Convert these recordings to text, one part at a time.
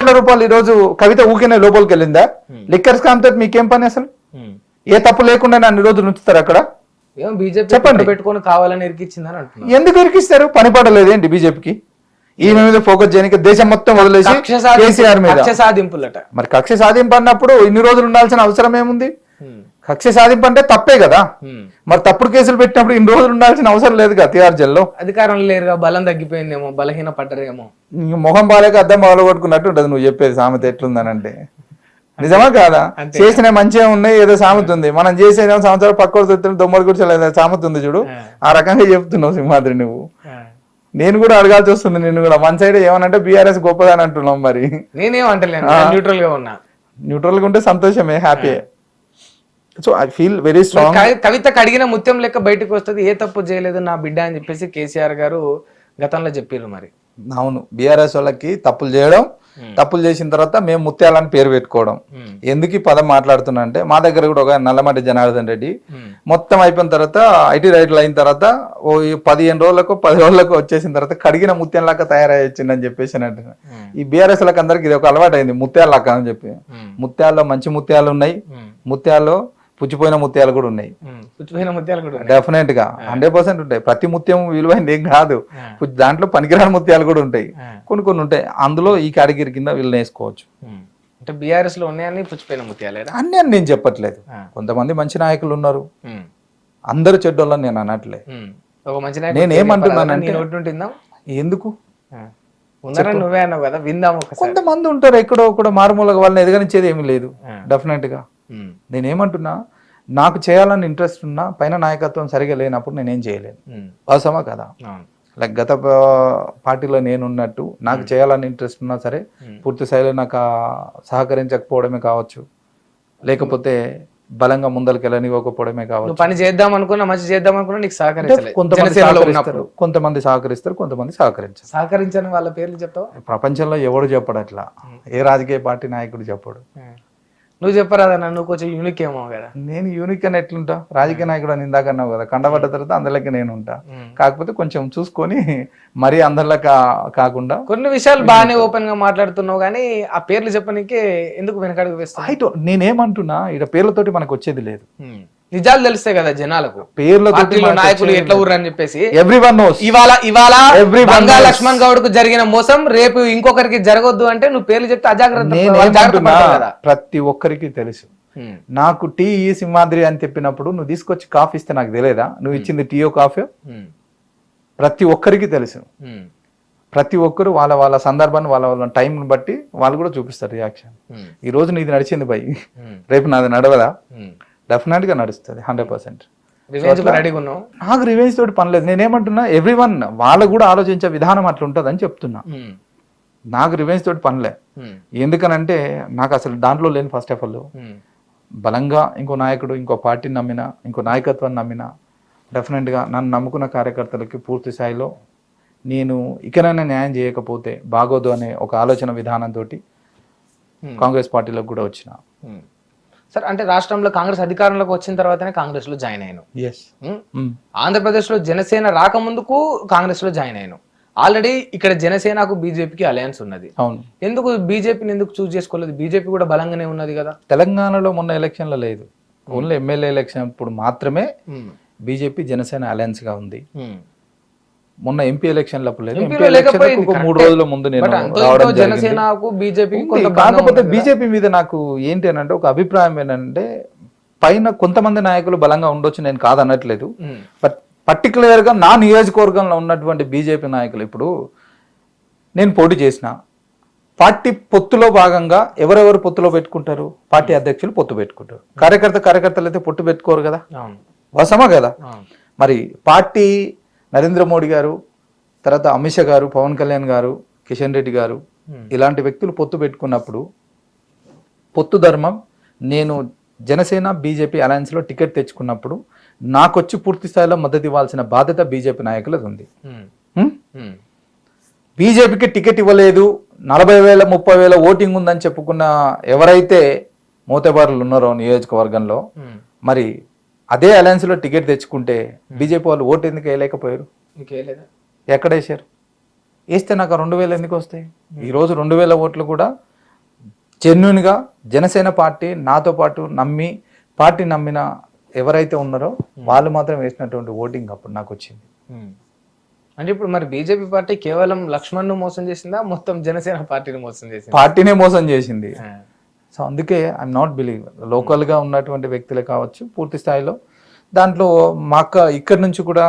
కోట్ల రూపాయలు ఈ రోజు కవిత ఊకినే లోపలికి వెళ్ళిందా? లిక్కర్ స్కామ్ తోటి మీకేం పని అసలు? ఏ తప్పు లేకుండా నన్ను రోజులు ఉంచుతారు అక్కడ? చెప్పండి. పెట్టుకొని కావాలని ఇరికిచ్చిందని అంటున్నారు. ఎందుకు ఇరికిస్తారు? పని పడలేదు ఏంటి బీజేపీకి? ఈమె మీద ఫోకస్ చేయడానికి దేశం మొత్తం వదిలేసి కేసీఆర్ మీద. కక్ష సాధింపులట. మరి కక్ష సాధింపు అన్నప్పుడు ఇన్ని రోజులు ఉండాల్సిన అవసరం ఏముంది. కక్ష సాధింపు అంటే తప్పే కదా. మరి తప్పుడు కేసులు పెట్టినప్పుడు ఇన్ని రోజులు ఉండాల్సిన అవసరం లేదు కదా తిహార్ జైల్లో. అధికారం లేరుగా బలం తగ్గిపోయిందేమో బలహీన పడ్డరేమో. మొహం బాలేక అద్దం బాగా కొట్టుకున్నట్టు ఉంటుంది నువ్వు చెప్పేది సామెత ఎట్లుందనంటే. నిజమా కాదా. చేసిన మంచిగా ఉన్నాయి ఏదో సామెత ఉంది. మనం చేసే సంవత్సరాలు పక్క దొమ్మలు కూర్చోలేదు సామెత ఉంది చూడు. ఆ. రకంగా చెప్తున్నావు సింహాద్రి నువ్వు. నేను కూడా అడగాల్సి వస్తుంది నిన్ను కూడా. మన సైడ్ ఏమనంటే బీఆర్ఎస్ గొప్పదని అంటున్నాం మరి. నేనేం అంటలేను. న్యూట్రల్గా ఉన్నా. న్యూట్రల్గా ఉంటే సంతోషమే happy so I feel very strong కవి- కవితకు అడిగిన ముత్యం లెక్క బయటకు వస్తుంది ఏ తప్పు చేయలేదు నా బిడ్డ అని చెప్పేసి కేసీఆర్ గారు గతంలో చెప్పారు మరి అవును బీఆర్ఎస్ వాళ్ళకి తప్పులు చేయడం తప్పులు చేసిన తర్వాత మేము ముత్యాలని పేరు పెట్టుకోవడం. ఎందుకు ఈ పదం మాట్లాడుతున్నా అంటే మా దగ్గర కూడా ఒక నల్లమట్టి జనార్దన్ రెడ్డి. మొత్తం అయిపోయిన తర్వాత ఐటీ రైట్లు అయిన తర్వాత ఓ ఈ పదిహేను రోజులకు పది రోజులకు వచ్చేసిన తర్వాత కడిగిన ముత్యం లాగా తయారయ్యిందని చెప్పేసి అంటున్నా ఉమ్. ఈ బీఆర్ఎస్లకు అందరికి ఇది ఒక అలవాటు అయింది ముత్యాల లక్క అని చెప్పి. ముత్యాల్లో మంచి ముత్యాలు ఉన్నాయి. ముత్యాల్లో పుచ్చిపోయిన ముత్యాలు కూడా ఉన్నాయి. పుచ్చిపోయిన ముత్యాలు కూడా. డెఫినెట్గా హండ్రెడ్ పర్సెంట్ ఉంటాయి ప్రతి ముత్యం విలువైంది ఏం కాదు దాంట్లో పనికిరాని ముత్యాలు కూడా ఉంటాయి. కొన్ని కొన్ని ఉంటాయి అందులో ఈ కేటగిరీ కింద వీళ్ళని వేసుకోవచ్చు. అంటే బీఆర్ఎస్లో ఉన్నాయని పుచ్చిపోయిన ముత్యాలేరా అన్నీ అని నేను చెప్పట్లేదు. కొంతమంది మంచి నాయకులు ఉన్నారు. అందరు చెడ్డోళ్ళని నేను అనట్లే. ఒక మంచి నాయకుడు నేను ఏమంటున్నానంటే- నీ నోటి నుండి విందాం ఎందుకు. ఉన్నారని నువ్వే అన్నావు కదా విందాం ఒకసారి కొంతమంది ఉంటారు ఎక్కడో కూడా మారుమూలగా వాళ్ళని ఎదగనిచ్చేది ఏమీ లేదు. డెఫినెట్గా. నేనేమంటున్నా నాకు చేయాలని ఇంట్రెస్ట్ ఉన్నా పైన నాయకత్వం సరిగా లేనప్పుడు నేనేం చేయలేను. అవసరమా కదా? లైక్ గత పార్టీలో నేను ఉన్నట్టు నాకు చేయాలని ఇంట్రెస్ట్ ఉన్నా సరే పూర్తి స్థాయిలో నాకు సహకరించకపోవడమే కావచ్చు. లేకపోతే బలంగా ముందరికి వెళ్ళనివ్వకపోవడమే కావచ్చు పని చేద్దాం అనుకున్నా మంచి చేద్దాం అనుకున్నా నీకు అంటే సహకరించలేదు కొంతమంది సహకరిస్తారు. కొంతమంది సహకరిస్తారు కొంతమంది సహకరించారు. సహకరించని వాళ్ళ పేర్లు చెప్తావా ప్రపంచంలో ఎవడు చెప్పడు అట్లా. ఏ రాజకీయ పార్టీ నాయకుడు చెప్పడు. నువ్వు చెప్పరాదా నన్ను కొంచెం యూనిక్ ఏమో కదా. నేను యూనిక్ అని ఎట్లుంటా? రాజకీయ నాయకుడు అని ఇందాక అన్నావు కదా కండబడ్డ తర్వాత అందరిలోకి నేను ఉంటా. కాకపోతే కొంచెం చూసుకొని మరీ అందరిలో కాకుండా కొన్ని విషయాలు బాగానే ఓపెన్గా మాట్లాడుతున్నావు కానీ ఆ పేర్లు చెప్పనీకే ఎందుకు వెనకడుగు డోంట్- నేనేమంటున్నా ఇక్కడ పేర్లతోటి మనకు వచ్చేది లేదు. నిజాలు తెలుస్తాయి కదా జనాలకు. పార్టీలో నాయకులు ఎట్లా ఊర్రు అని చెప్పేసి. ఎవ్రీ వన్ నోస్ ఇవాళ ఇవాళ బంగా. లక్ష్మణ్ గౌడ్కు జరిగిన మోసం రేపు ఇంకొకరికి జరగొద్దు అంటే నువ్వు పేర్లు చెప్తే అజాగ్రత్త ప్రతి ఒక్కరికి తెలుసు. నాకు టీ ఈ సింహాద్రి అని చెప్పినప్పుడు నువ్వు తీసుకొచ్చి కాఫీ ఇస్తే నాకు తెలియదా? నువ్వు ఇచ్చింది టీయో కాఫీ. ప్రతి ఒక్కరికి తెలుసు. ప్రతి ఒక్కరు వాళ్ళ వాళ్ళ సందర్భాన్ని వాళ్ళ వాళ్ళ టైంని బట్టి వాళ్ళు కూడా చూపిస్తారు రియాక్షన్. ఈ రోజు నీది నడిచింది బై. ఉమ్. రేపు నాది నడవదా? ఉమ్. డెఫినెట్గా నడుస్తుంది హండ్రెడ్ పర్సెంట్ నాకు రివెంజ్ తోటి పని లేదు నేనేమంటున్నా ఎవ్రీ వన్ వాళ్ళకు కూడా ఆలోచించే విధానం అట్లా ఉంటుందని చెప్తున్నా ఉమ్. నాకు రివెంజ్ తోటి పనిలే ఉమ్. ఎందుకనంటే నాకు అసలు దాంట్లో లేని ఫస్ట్ ఆఫ్ ఆల్. బలంగా ఇంకో నాయకుడు ఇంకో పార్టీని నమ్మినా ఇంకో నాయకత్వాన్ని నమ్మినా డెఫినెట్గా నన్ను నమ్ముకున్న కార్యకర్తలకి పూర్తి స్థాయిలో నేను ఇకనైనా న్యాయం చేయకపోతే బాగోదు అనే ఒక ఆలోచన విధానంతో Hmm. కాంగ్రెస్ పార్టీలోకి కూడా వచ్చిన. సార్ అంటే రాష్ట్రంలో కాంగ్రెస్ అధికారంలోకి వచ్చిన తర్వాతనే కాంగ్రెస్లో జాయిన్ అయ్యాను. ఉమ్. ఆంధ్రప్రదేశ్లో జనసేన రాకముందుకు కాంగ్రెస్లో జాయిన్ అయ్యాను. ఆల్రెడీ ఇక్కడ జనసేనకు బీజేపీకి అలయన్స్ ఉన్నది. అవును. ఎందుకు బీజేపీని ఎందుకు చూస్ చేసుకోలేదు? బీజేపీ కూడా బలంగానే ఉన్నది కదా. తెలంగాణలో మొన్న ఎలక్షన్లో లేదు. ఓన్లీ ఎమ్మెల్యే ఎలక్షన్ అప్పుడు మాత్రమే బీజేపీ జనసేన alliance గా ఉంది. మొన్న ఎంపీ ఎలక్షన్లప్పుడు లేదు. ఎంపీ ఎలక్షన్ మూడు. రోజుల ముందు నేను రావడం జనసేనకు కాకపోతే. బీజేపీ మీద నాకు ఏంటి అని అంటే ఒక అభిప్రాయం ఏంటంటే పైన కొంతమంది నాయకులు బలంగా ఉండొచ్చు నేను కాదనట్లేదు. బట్ పర్టికులర్గా నా నియోజకవర్గంలో ఉన్నటువంటి బీజేపీ నాయకులు ఇప్పుడు నేను పోటీ చేసిన పార్టీ పొత్తులో భాగంగా ఎవరెవరు పొత్తులో పెట్టుకుంటారు? పార్టీ అధ్యక్షులు పొత్తు పెట్టుకుంటారు. కార్యకర్త కార్యకర్తలు అయితే పొత్తు పెట్టుకోరు కదా? వసమా కదా. మరి పార్టీ నరేంద్ర మోడీ గారు తర్వాత అమిత్ షా గారు పవన్ కళ్యాణ్ గారు కిషన్ రెడ్డి గారు. ఇలాంటి వ్యక్తులు పొత్తు పెట్టుకున్నప్పుడు పొత్తు ధర్మం నేను జనసేన బీజేపీ అలయన్స్లో టికెట్ తెచ్చుకున్నప్పుడు నాకొచ్చి పూర్తి స్థాయిలో మద్దతు ఇవ్వాల్సిన బాధ్యత బీజేపీ నాయకులది ఉంది. బీజేపీకి టికెట్ ఇవ్వలేదు నలభై వేల ముప్పై వేల ఓటింగ్ ఉందని చెప్పుకున్న ఎవరైతే మోతబారులు ఉన్నారో నియోజకవర్గంలో. మరి అదే అలయన్స్లో టికెట్ తెచ్చుకుంటే బీజేపీ వాళ్ళు ఓటు ఎందుకు వేయలేకపోయారు? ఎక్కడ వేసారు వేస్తే నాకు రెండు వేలు ఎందుకు వస్తాయి? ఈ రోజు రెండు వేల ఓట్లు కూడా జెన్యున్గా జనసేన పార్టీ నాతో పాటు నమ్మి పార్టీ నమ్మిన ఎవరైతే ఉన్నారో వాళ్ళు మాత్రం వేసినటువంటి ఓటింగ్ అప్పుడు నాకు వచ్చింది. అంటే ఇప్పుడు మరి బీజేపీ పార్టీ కేవలం లక్ష్మణ్ను మోసం చేసిందా? మొత్తం జనసేన పార్టీని మోసం చేసిందా? పార్టీనే మోసం చేసింది. సో అందుకే ఐఎమ్ నాట్ బిలీవ్ లోకల్గా ఉన్నటువంటి వ్యక్తులే కావచ్చు పూర్తి స్థాయిలో. దాంట్లో మా అక్క ఇక్కడి నుంచి కూడా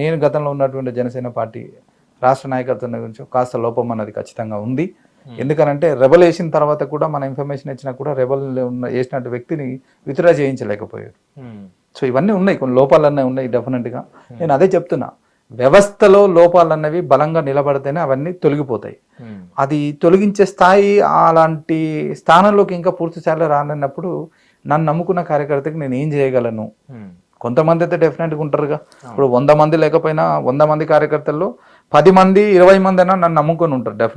నేను గతంలో ఉన్నటువంటి జనసేన పార్టీ రాష్ట్ర నాయకత్వం గురించి కాస్త లోపం అన్నది ఖచ్చితంగా ఉంది. ఎందుకనంటే రెబల్ వేసిన తర్వాత కూడా మన ఇన్ఫర్మేషన్ ఇచ్చినా కూడా రెబల్ ఉన్న వేసినట్టు వ్యక్తిని విత్డ్రా చేయించలేకపోయారు. సో ఇవన్నీ ఉన్నాయి. కొన్ని లోపాలన్నీ ఉన్నాయి డెఫినెట్గా. నేను అదే చెప్తున్నా. వ్యవస్థలో లోపాలన్నవి బలంగా నిలబడితేనే అవన్నీ తొలగిపోతాయి. అది తొలగించే స్థాయి అలాంటి స్థానంలోకి ఇంకా పూర్తి స్థాయిలో రానన్నప్పుడు నన్ను నమ్ముకున్న కార్యకర్తకి నేను ఏం చేయగలను? ఉమ్. కొంతమంది అయితే డెఫినెట్గా ఉంటారుగా. ఇప్పుడు వంద మంది లేకపోయినా వంద మంది కార్యకర్తల్లో పది మంది ఇరవై మంది అయినా నన్ను నమ్ముకొని ఉంటారు డెఫినెట్